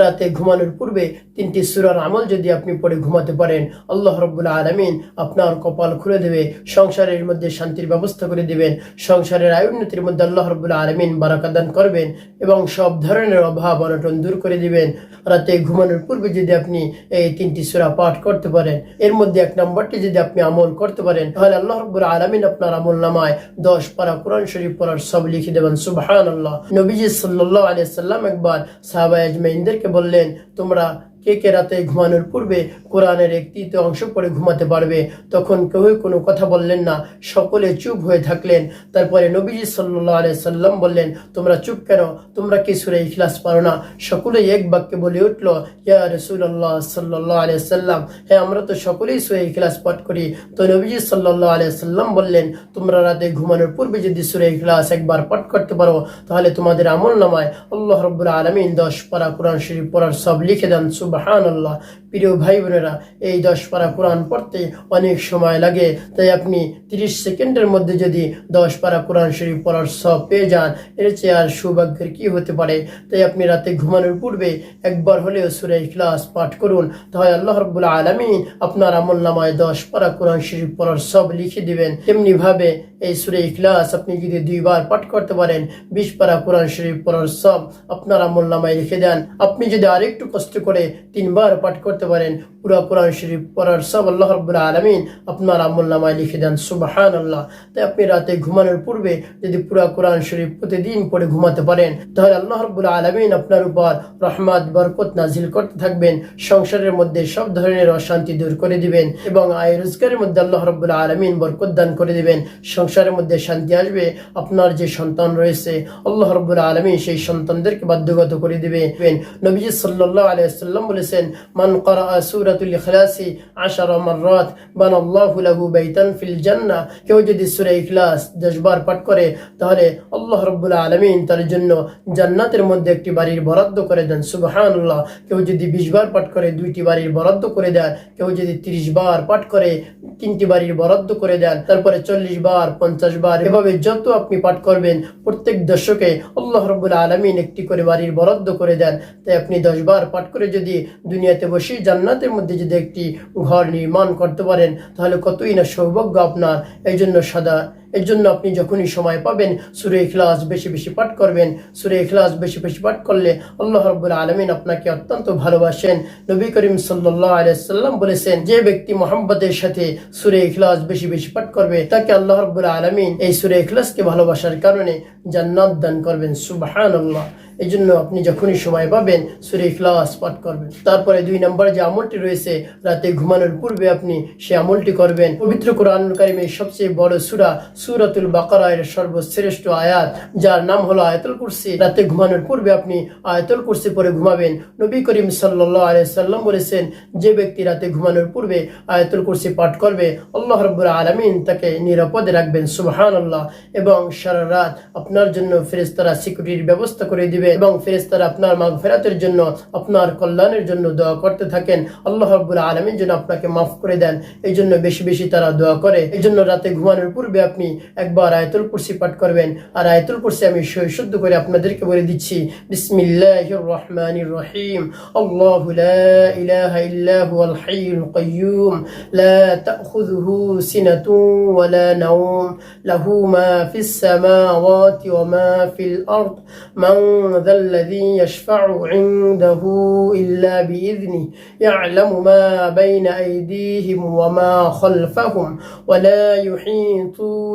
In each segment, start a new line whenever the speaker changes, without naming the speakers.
রাতে ঘুমানোর পূর্বে তিনটি সুরার আমল যদি আপনি পড়ে ঘুমাতে পারেন, আল্লাহ রব্বুল আলমিন আপনার কপাল খুলে দেবে, সংসারের মধ্যে শান্তির ব্যবস্থা করে দিবেন, সংসারের আয়োন্নতির মধ্যে আল্লাহ রব্বুল আলমিন বারাকাদান করবেন এবং সব ধরনের অভাব অনটন দূর করে দিবেন। রাতে ঘুমানোর পূর্বে যদি আপনি এই তিনটি সুরা পাঠ করতে পারেন, এর মধ্যে এক নম্বরটি যদি আপনি আমল করতে পারেন, তাহলে আল্লাহ রব্বুল আলমিন আপনার আমল নামায় দশ পারা কোরআন শরীফ পড়ার সব লিখে দেবেন সুবাহান আল্লাহ নবীজি সাল্লাহ আলিয়া সাল্লাম একবার সাহাবা আজমাইনদেরকে বললেন তোমরা কে কে রাতে ঘুমানোর পূর্বে কোরআনের একটি অংশ পড়ে ঘুমাতে পারবে? তখন কেউই কোনো কথা বললেন না। সকলে চুপ হয়ে থাকলেন। তারপরে নবীজি সাল্লাহ সাল্লাম বললেন, তোমরা চুপ কেন? তোমরা কি সুরে ইখলাস পারো না? সকলেই এক বাক্যে বলে উঠল, ইয়া রসুল্লাহ সাল্লাহ আলিয়া সাল্লাম হ্যাঁ আমরা তো সকলেই সুরে ইখলাস পাঠ করি। তো নবীজি সাল্লাহ আলিয়া সাল্লাম বললেন, তোমরা রাতে ঘুমানোর পূর্বে যদি সুরে ইখলাস একবার পাঠ করতে পারো, তাহলে তোমাদের আমল নামায় আল্লাহ রব্বুল আলমিন দশ পারা কোরআন শরীফ পড়ার সব লিখে দেন সুবাহান আল্লাহ প্রিয় ভাই বোনেরা এই দশ পারা কোরআন পড়তে অনেক সময় লাগে, তাই আপনি তিরিশ সেকেন্ডের মধ্যে যদি দশ পারা কোরআন শরীফ পড়ার সব পেয়ে যান, এর চেয়ে আর সৌভাগ্যের কি হতে পারে? তাই আপনি রাতে ঘুমানোর পূর্বে একবার হলেও সুরে ইখলাস পাঠ করুন। তাহলে আল্লাহ রব্বুল আলমিন আপনার আমল নামায় দশ পারা কোরআন শরীফ পড়ার সব লিখে দিবেন। তেমনি ভাবে এই সুরে ইখলাস আপনি যদি দুইবার পাঠ করতে পারেন, বিশ পারা কোরআন শরীফ পড়ার সব আপনার আমল নামায় লিখে দেন। আপনি যদি আরেকটু কষ্ট করে তিনবার পাঠ করতে পারেন, পুরা কোরআন শরীফ পড়ার সব আল্লাহ রব্বুল আলমিন আপনার আমল নামায় লিখে দেন। সুবাহান আল্লাহ তাই আপনি রাতে ঘুমানোর পূর্বে যদি পুরা কোরআন শরীফ প্রতিদিন পড়ে ঘুমাতে পারেন, তাহলে আল্লাহ রব্বুল আলমিন আপনার উপর রহমাত, বরকত নাজিল করতে থাকবেন। সংসারের মধ্যে সব ধরনের অশান্তি দূর করে দিবেন এবং আয় রোজগারের মধ্যে আল্লাহ রব্বুল আলমিন বরকত দান করে দিবেন। সংসারের মধ্যে শান্তি আসবে, আপনার যে সন্তান রয়েছে, আল্লাহ রব্বুল আলমিন সেই সন্তানদেরকে বাধ্যগত করে দিবেন নবীজি সাল্লাহ আলিয়াল্লাম বলেছেন, মান করা সুরাতুল ইখলাসি আশারা মাররাত, বানাল্লাহু লাহু বাইতান ফিল জান্নাহ। কেউ যদি সূরা ইখলাস 10 বার পাঠ করে, তাহলে আল্লাহ রাব্বুল আলামিন তার জন্য জান্নাতের মধ্যে একটি বাড়ির বরাদ্দ করে দেন। সুবহানাল্লাহ। কেউ যদি 20 বার পাঠ করে, দুইটি বাড়ির বরাদ্দ করে দেন। কেউ যদি 30 বার পাঠ করে, তিনটি বাড়ির বরাদ্দ করে দেন। তারপরে 40 বার 50 বার। এভাবে যত আপনি পাঠ করবেন, প্রত্যেক দর্শকে আল্লাহ রাব্বুল আলমিন একটি করে বাড়ির বরাদ্দ করে দেন। তাই আপনি 10 বার পাঠ করে যদি দুনিয়াতে বসে জান্নাতের মধ্যে যদি একটি ঘর নির্মাণ করতে পারেন, তাহলে কতই না সৌভাগ্য আপনার। এই জন্য সদা এর জন্য আপনি যখনই সময় পাবেন সুরে ইখলাস বেশি বেশি পাঠ করবেন। সুরে ইখলাস বেশি বেশি পাঠ করলে আল্লাহ রব্বুল আলমিন আপনাকে অত্যন্ত ভালোবাসেন। নবী করিম সাল্লাহ আলাইসাল্লাম বলেছেন, যে ব্যক্তি মোহাম্মদের সাথে সুরে ইখলাস বেশি বেশি পাঠ করবে, তাকে আল্লাহ রব্বুল আলমিন এই সুরে ইখলাসকে ভালোবাসার কারণে জান্নাত দান করবেন। সুবাহান আল্লাহ এই জন্য আপনি যখনই সময় পাবেন, সুরে ইখলাস পাঠ করবেন। তারপরে দুই নম্বর যে আমলটি রয়েছে, রাতে ঘুমানোর পূর্বে আপনি সে আমলটি করবেন। পবিত্র কোরআন কারিমের সবচেয়ে বড় সুরা সুরাতুল বাকারায়ের সর্বশ্রেষ্ঠ আয়াত, যার নাম হলো আয়াতুল কুরসি। রাতে ঘুমানোর পূর্বে আপনি আয়াতুল কুরসি পরে ঘুমাবেন। নবী করিম সাল্লাহ আলাইসাল্লাম বলেছেন, যে ব্যক্তি রাতে ঘুমানোর পূর্বে আয়াতুল কুরসি পাঠ করবে, আল্লাহ রব্বুল আলমিন তাকে নিরাপদে রাখবেন সুবহান আল্লাহ এবং সারা রাত আপনার জন্য ফেরেস্তারা সিকিউরিটির ব্যবস্থা করে দিবে, এবং ফেরেস্তারা আপনার মাগ ফেরাতের জন্য, আপনার কল্যাণের জন্য দোয়া করতে থাকেন। আল্লাহ রব্বুল আলমিন যেন আপনাকে মাফ করে দেন এই জন্য বেশি বেশি তারা দোয়া করে। এই জন্য রাতে ঘুমানোর পূর্বে আপনি একবার আয়তুল কুরসি পাঠ করবেন আর আয়তুল কুরসি আমি শুদ্ধ করে আপনাদেরকে বলে দিচ্ছি বিসমিল্লাহ রহমান রহিম আল্লাহ لا إله إلا هو الحي القيوم لا تأخذه سنة ولا نوم له ما في السماوات وما في الأرض من ذا الذي يشفع عنده إلا بإذنه يعلم ما بين أيديهم وما خلفهم ولا يحيطون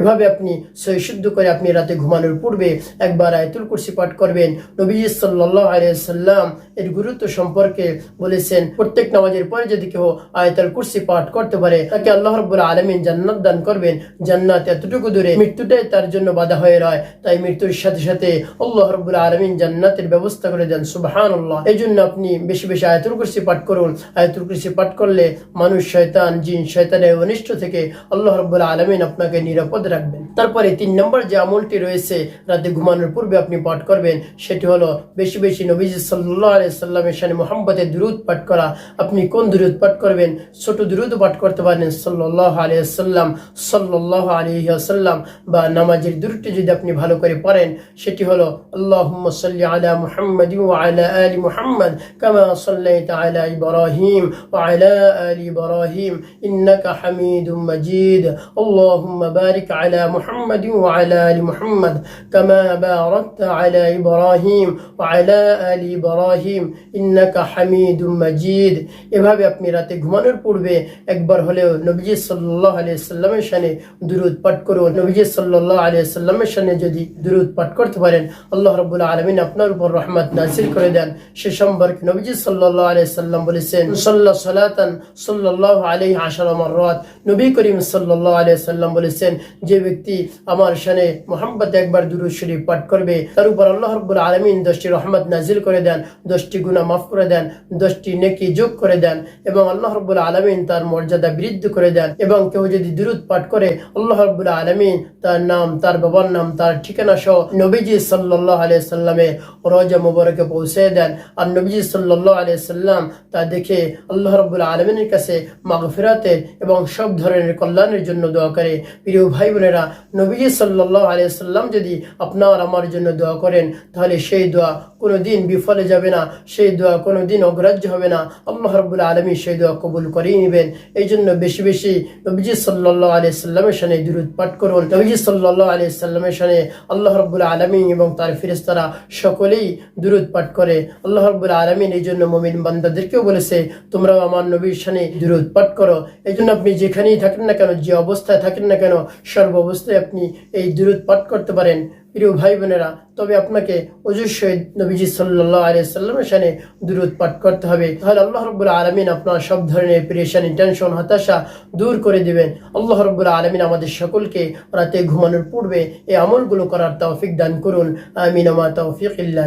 এভাবে আপনি সৈশুদ্ধ করে আপনি রাতে ঘুমানোর পূর্বে একবার আয়তুল কুরসি পাঠ করবেন। নবীজি সাল্লাহ আলিয়াল্লাম এর গুরুত্ব সম্পর্কে বলেছেন, প্রত্যেক নামাজের পরে যদি কেউ আয়তাল কুরসি পাঠ করতে পারে, তাকে আল্লাহ রব্বুল আলমিন জান্নাত দান করবেন। জান্নাত এতটুকু দূরে মৃত্যুটাই তার জন্য বাধা হয়ে রয়। তাই মৃত্যুর সাথে সাথে আল্লাহ রব্বুল আলমিন জান্নাতের ব্যবস্থা করে দেন সুবাহান আল্লাহ এই জন্য আপনি বেশি বেশি আয়তুল কুরসি পাঠ করুন। আয়তুল কুরসি পাঠ করলে মানুষ, শয়তান, জিন, শয়তানের অনিষ্ট থেকে আল্লাহ রব্বুল আলমিন আপনাকে নিরাপদ রাখবেন তারপরে তিন নম্বর যে আমলটি রয়েছে রাতে ঘুমানোর পূর্বে আপনি পাঠ করবেন সেটি হলো বেশি বেশি নবীজি সাল্লাহ আলিয়া সাল্লামের সানে মোহাম্মদের দুরুদ পাঠ করা আপনি কোন দুরুদ পাঠ করবেন ছোট দুরুদ পাঠ করতে পারেন সাল্লাহ আলিয়া সাল্লাম সাল্লাহ আলিয়াসাল্লাম বা নামাজের দুরুদটি যদি আপনি ভালো করে পড়েন সেটি হলো اللهم صل على محمد وعلى آل محمد كما صليت على إبراهيم وعلى آل إبراهيم إنك حميد مجيد اللهم بارك على محمد وعلى آل محمد كما باركت على إبراهيم وعلى آل إبراهيم إنك حميد مجيد এভাবে আপনি রাতে ঘুমানোর পূর্বে একবার হলেও নবীজি সাল্লাহ আলিয়া সাল্লামের সানে দুরুদ পাঠ করুন নবীজি সাল্লাহ আলিয়া সাল্লামের সানে যদি দুরুদ পাঠ করতে পারেন আল্লাহ রবুল্লা আলমিন আপনার উপর রহমত নাসির করে দেন সে সম্পর্কে নবীজি সাল্লাহ আলিয়া সাল্লাম বলেছেন সাল্লাহ সালাতান সাল্লাহ আলহি আশার রাত নবী করিম সাল্লাহ আলিয়া সাল্লাম বলেছেন যে ব্যক্তি আমার সানে মোহাম্মদ একবার দুরুদ শরীফ পাঠ করবে, তার উপর আল্লাহ রব্বুল আলমিন দশটি রহমত নাজিল করে দেন, দশটি গুণা মাফ করে দেন, দশটি নেকি যোগ করে দেন এবং আল্লাহ রব্বুল আলমিন তার মর্যাদা বৃদ্ধি করে দেন এবং কেউ যদি দুরুদ পাঠ করে, আল্লাহ রব্বুল আলমিন তার নাম, তার বাবার নাম, তার ঠিকানা সহ নবীজি সাল্লাহ আলিয়া সাল্লামে রোজা মুবারকে পৌঁছে দেন। আর নবীজি সাল্লাহ আলিয়া সাল্লাম তা দেখে আল্লাহ রব্বুল আলমিনের কাছে মাগফিরাতের এবং সব ধরনের কল্যাণের জন্য দোয়া করে। প্রিয় ভাই বোনেরা নবীজি সাল্লাহ আলিয়া সাল্লাম যদি আপনার আমার জন্য দোয়া করেন, তাহলে সেই দোয়া কোনো দিন বিফলে যাবে না, সেই দোয়া কোনো দিন অগ্রাহ্য হবে না। আল্লাহ রব্বুল আলমী সেই দোয়া কবুল করেই নেবেন। এই জন্য বেশি বেশি নবীজি সাল্লাহ আলিয়া সাল্লামের সানে দূরত পাঠ করুন। নবীজি সাল্লাহ আলিয়া সাল্লামের সানে আল্লাহ রব্বুল আলমী এবং তার ফিরেস্তারা সকলেই দূরত পাঠ করে। আল্লাহ রব্বুল আলমিন এই জন্য মমিন বান্দাদেরকেও বলেছে, তোমরাও আমার নবীর সানে দূরত পাঠ করো। এই জন্য আপনি যেখানেই থাকেন না কেন, যে অবস্থায় থাকেন না কেন, সর্ব অবস্থায় আপনি এই দূরত পাঠ করতে পারেন। প্রিয় ভাই বোনেরা তবে আপনাকে অজস্রই নবীজি সাল্লাহ আলিয়া সাল্লামের সানে দূরত পাঠ করতে হবে। তাহলে আল্লাহ রব্বুল আলমিন আপনার সব ধরনের প্রেশানি টেনশন হতাশা দূর করে দিবেন। আল্লাহ রব্বুল আলমিন আমাদের সকলকে রাতে ঘুমানোর পূর্বে এই আমলগুলো করার তৌফিক দান করুন। আমিন আমা তৌফিক ইল্লা